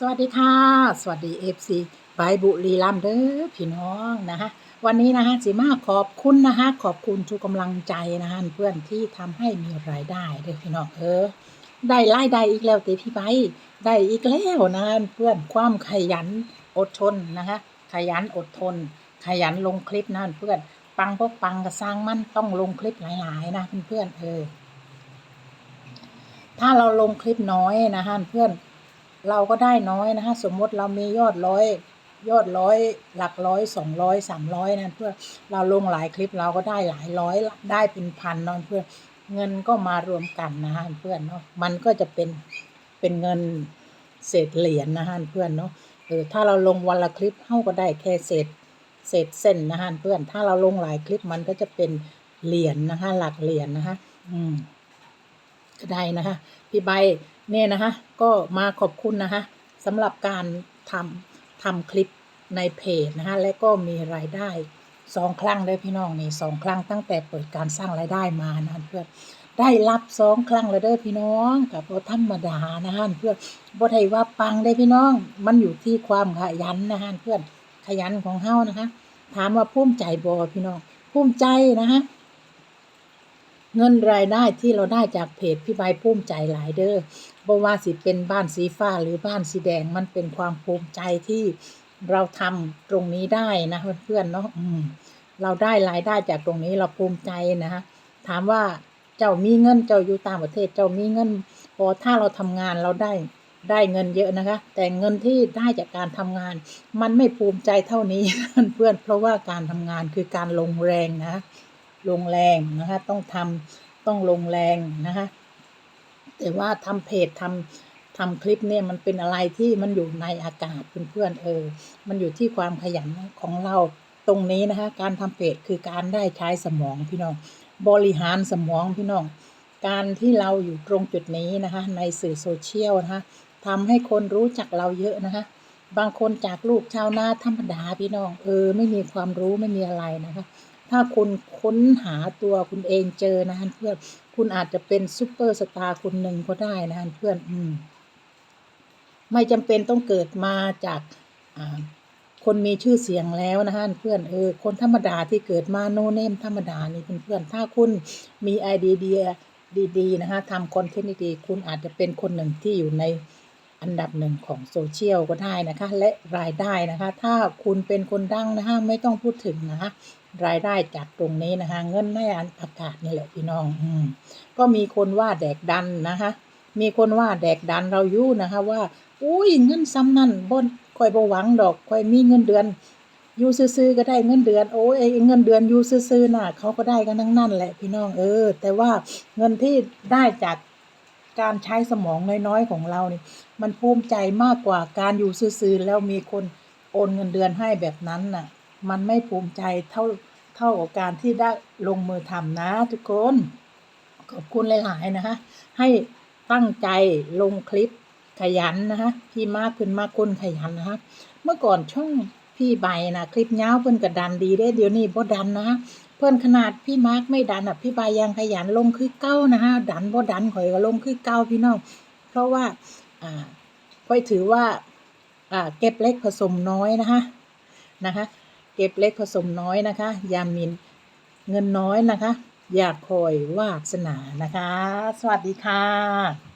สวัสดีค่ะ สวัสดีเอฟซีบายบุรีรัมเด้อพี่น้องนะคะวันนี้นะคะสิมาขอบคุณนะคะขอบคุณทุกกำลังใจนะคะเพื่อนที่ทำให้มีรายได้เด้อพี่น้องเออได้รายได้อีกแล้วเตพี่ใบได้อีกแล้วนะเพื่อนความขยันอดทนนะคะขยันอดทน ขยันลงคลิปนะเพื่อนปังพวกปังกระสร้างมันต้องลงคลิปหลาย ๆ นะเพื่อนเออถ้าเราลงคลิปน้อยนะฮะเพื่อน เราก็ได้น้อยนะฮะสมมติเรามียอดร้อย ยอดร้อยหลักร้อยสองร้อยสามร้อยนะเพื่อเราลงหลายคลิปเราก็ได้หลายร้อยได้เป็นพันนอนเพื่อนเงินก็มารวมกันนะฮะเพื่อนเนาะมันก็จะเป็นเป็นเงินเศษเหรียญนะฮะเพื่อนเนาะเออถ้าเราลงวันละคลิปเท่าก็ได้แค่เศษเศษเส้นนะฮะเพื่อน ถ้าเราลงหลายคลิปมันก็จะเป็นเหรียญนะคะหลักเหรียญนะคะอืมก็ได้นะคะพี่ใบ เนี่ยนะคะก็มาขอบคุณนะคะสำหรับการทำทำคลิปในเพจนะคะและก็มีรายได้สองครั้งเลยพี่น้องนี่สองครั้งตั้งแต่เปิดการสร้างรายได้มานะเพื่อนได้รับสองครั้งเลยเด้อพี่น้องกับรธรรมดานะฮะเพื่อนบ่ได้ว่าปังได้พี่น้อง มันอยู่ที่ความขยันนะฮะเพื่อนขยันของเฮานะคะถามว่าภูมิใจบ่พี่น้องภูมิใจนะฮะเงินรายได้ที่เราได้จากเพจพี่ใบภูมิใจหลายเด้อ บ่ว่าสิเป็นบ้านสีฟ้าหรือบ้านสีแดงมันเป็นความภูมิใจที่เราทำตรงนี้ได้นะเพื่อนๆเนาะอืมเราได้รายได้จากตรงนี้เราภูมิใจนะฮะถามว่าเจ้ามีเงินเจ้าอยู่ต่างประเทศเจ้ามีเงินพอถ้าเราทำงานเราได้ได้เงินเยอะนะคะ แต่เงินที่ได้จากการทำงาน มันไม่ภูมิใจเท่านี้เพื่อนเพราะว่าการทำงานคือการลงแรงนะลงแรงนะคะต้องทำต้องลงแรงนะคะ แต่ว่าทำเพจทำทำคลิปเนี่ยมันเป็นอะไรที่มันอยู่ในอากาศเพื่อนๆเออ มันอยู่ที่ความขยันของเราตรงนี้นะคะ การทำเพจคือการได้ใช้สมองพี่น้อง บริหารสมองพี่น้อง การที่เราอยู่ตรงจุดนี้นะคะ ในสื่อโซเชียลนะคะทำให้คนรู้จักเราเยอะนะคะ บางคนจากลูกชาวนาธรรมดาพี่น้อง เออ ไม่มีความรู้ไม่มีอะไรนะคะ ถ้าคุณค้นหาตัวคุณเองเจอนะฮะเพื่อน คุณอาจจะเป็นซูเปอร์สตาร์คนหนึ่งก็ได้นะฮะเพื่อน อืม ไม่จำเป็นต้องเกิดมาจากอ่าคนมีชื่อเสียงแล้วนะฮะเพื่อนเออคนธรรมดาที่เกิดมาโนเนมธรรมดานี่เพื่อนๆถ้าคุณมีไอเดียดีๆนะคะทำคอนเทนต์ดีๆคุณอาจจะเป็นคนหนึ่งที่อยู่ใน อันดับหนึ่งของโซเชียลก็ได้นะคะ และรายได้นะคะ ถ้าคุณเป็นคนดังนะคะไม่ต้องพูดถึงนะคะ รายได้จากตรงนี้นะคะ เงินในอากาศนี่แหละพี่น้องอืมก็มีคนว่าแดกดันนะคะ มีคนว่าแดกดันเราอยู่นะคะ ว่า อุ้ยเงินซ้ำนั่นบนคอยบหวังดอกคอยมีเงินเดือนอยู่ซื้อๆก็ได้เงินเดือนโอ้ยเงินเดือนอยู่ซื้อๆน่ะเขาก็ได้กันทั้งนั้นแหละพี่น้องเออ แต่ว่าเงินที่ได้จาก การใช้สมองน้อยๆของเราเนี่ยมันภูมิใจมากกว่าการอยู่ซื้อๆแล้วมีคนโอนเงินเดือนให้แบบนั้นน่ะ มันไม่ภูมิใจเท่าเท่ากับการที่ได้ลงมือทำนะทุกคน ขอบคุณหลายๆนะคะให้ตั้งใจลงคลิปขยันนะคะพี่มากขึ้นมากคนขยันนะคะเมื่อก่อนช่อง พี่ใบนะคลิปเง้าเพิ่นก็ดันดีได้เดี๋ยวนี้บ่ดันนะเพิ่อนขนาดพี่มาร์กไม่ดันอะพี่ใบยังขยันลงคือเก้านะฮะดันบ่ดันข่อยก็ลงคือเก้าพี่น้องเพราะว่าอ่าค่อยถือว่าอ่าเก็บเล็กผสมน้อยนะคะนะคะ เก็บเล็กผสมน้อยนะคะยามินเงินน้อยนะคะ อยากคอยวาสนานะคะ สวัสดีค่ะ